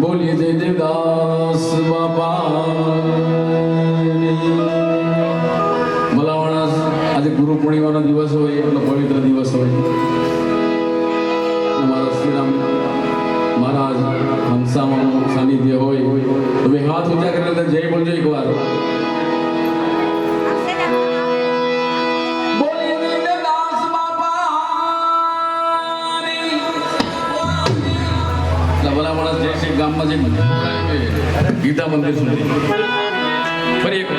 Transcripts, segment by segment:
બોલીએ જય દેવદાસ બાપા. ભલામણ આજે ગુરુ પૂર્ણિમાનો દિવસ હોય, એટલો પવિત્ર દિવસ હોય. અમારા શ્રીરામ મહારાજ હંસામાં સાનિધ્ય હોય. તો બે હાથ ઊંચા કરેલા જય બોલજો એકવાર. ગામમાં જે મંદિર બનાવ્યું છે, ગીતા મંદિર સુધી. ફરી એક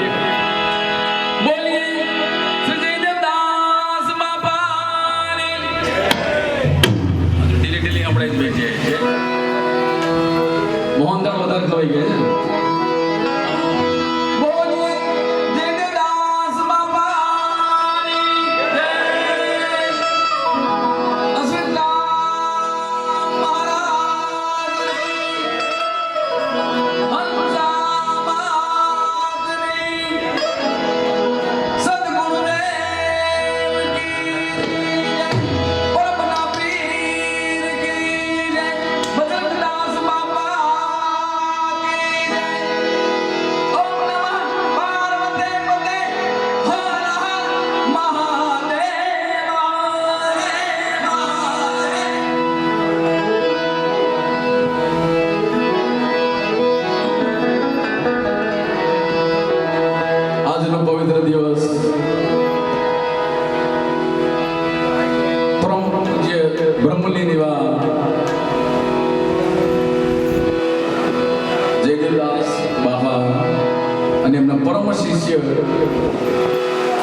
એમના પરમ શિષ્ય.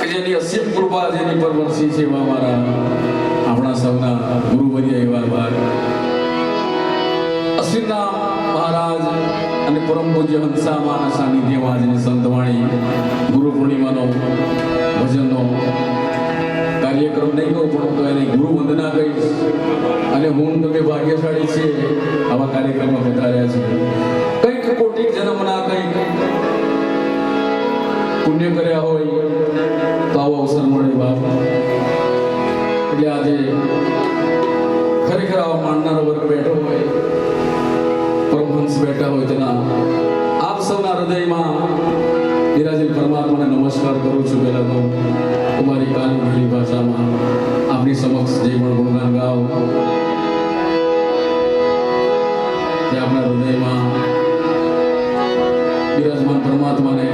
કે જેની અસીમ કૃપા જેની પર વરસી છે એવા મારા આપણા સૌના ગુરુવર્ય એવા બાર અશ્વિનના મહારાજ અને પરમ પૂજ્ય હંસામાના સાનિધ્યમાં આજની સંતવાણી, ગુરુ પૂર્ણિમાનો ભજનનો કાર્યક્રમ નહીં કહું પણ તો એને ગુરુ વંદના કહીશ અને હું તમે ભાગ્યશાળી છે આવા કાર્યક્રમમાં વધાર્યા આવા માનનારો વર્ગ બેઠો હોય પરમહંસ બેઠા હોય તેના આપ સૌના હૃદયમાં બિરાજેલ પરમાત્માને નમસ્કાર કરું છું પહેલા તો તમારી કાલી ભીલી ભાષામાં આપની સમક્ષ જે પણ ગુણગાન ગાઓ, તે આપણા હૃદયમાં બિરાજમાન પરમાત્માને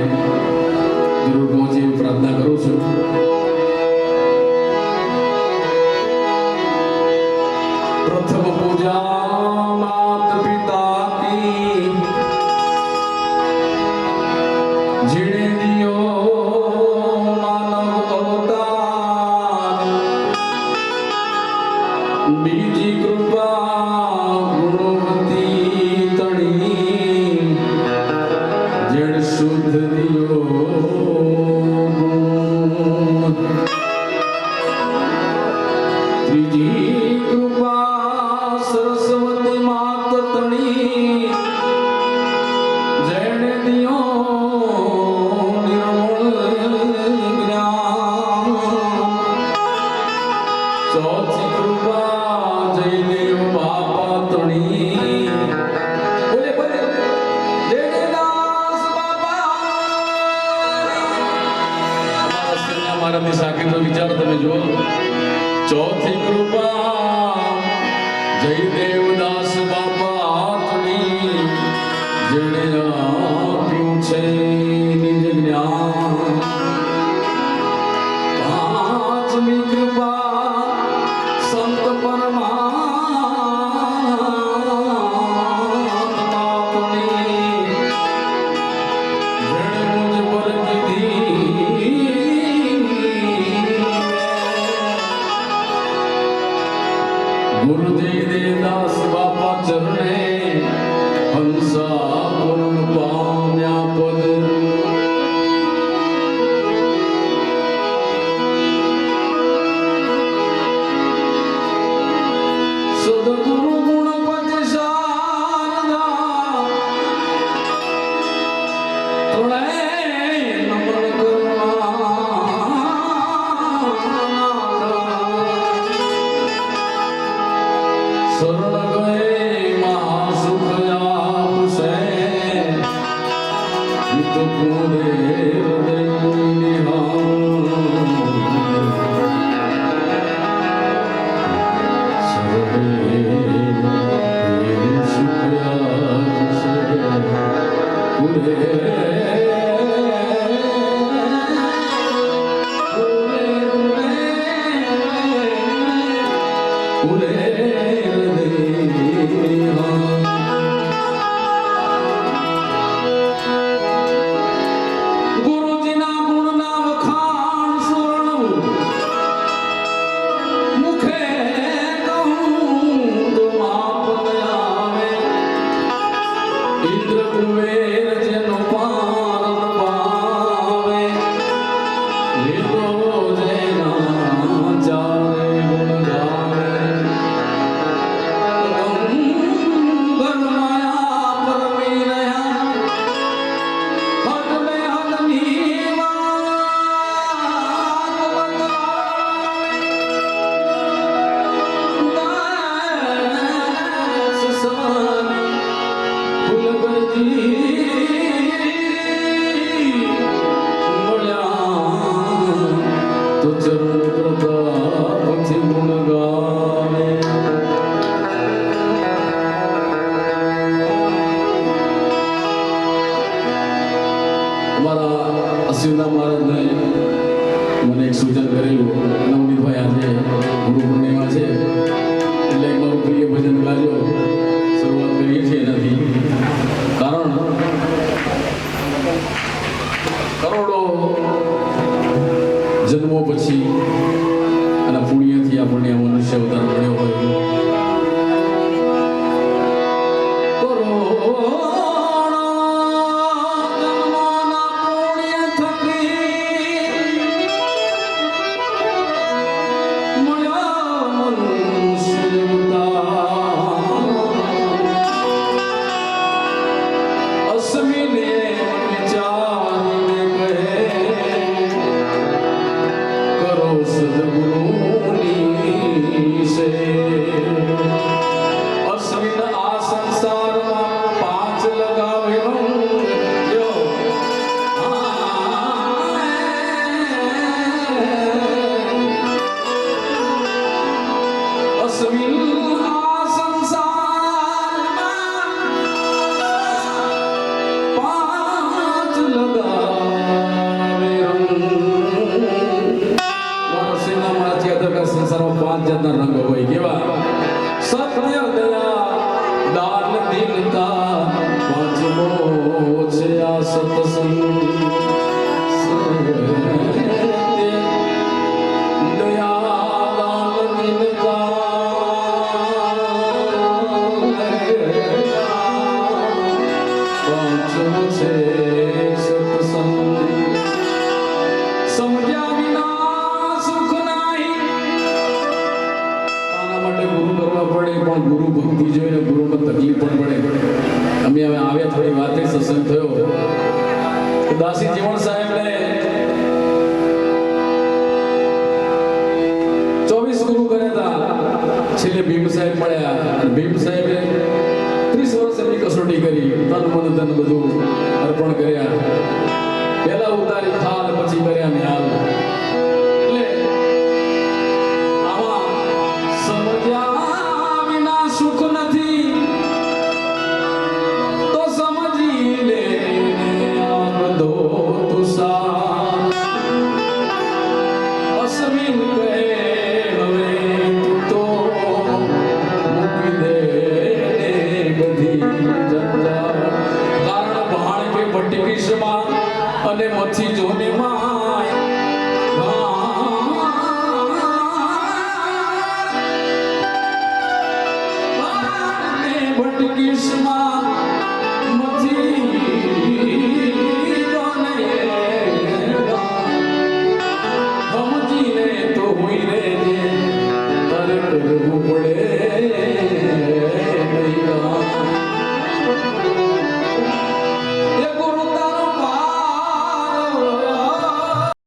જરૂર પહોંચે એવી પ્રાર્થના કરું છું. ਜਿਹੜੇ વિચાર તમે જુઓ ચોથી કૃપા જય દેવદાસ पूरे જન્મો પછી અને પુણ્યથી આપણને મનુષ્ય અવતાર મળ્યો હોય. ભીમ સાહેબ મળ્યા ભીમ સાહેબ আমাদের মধ্যে জোহনে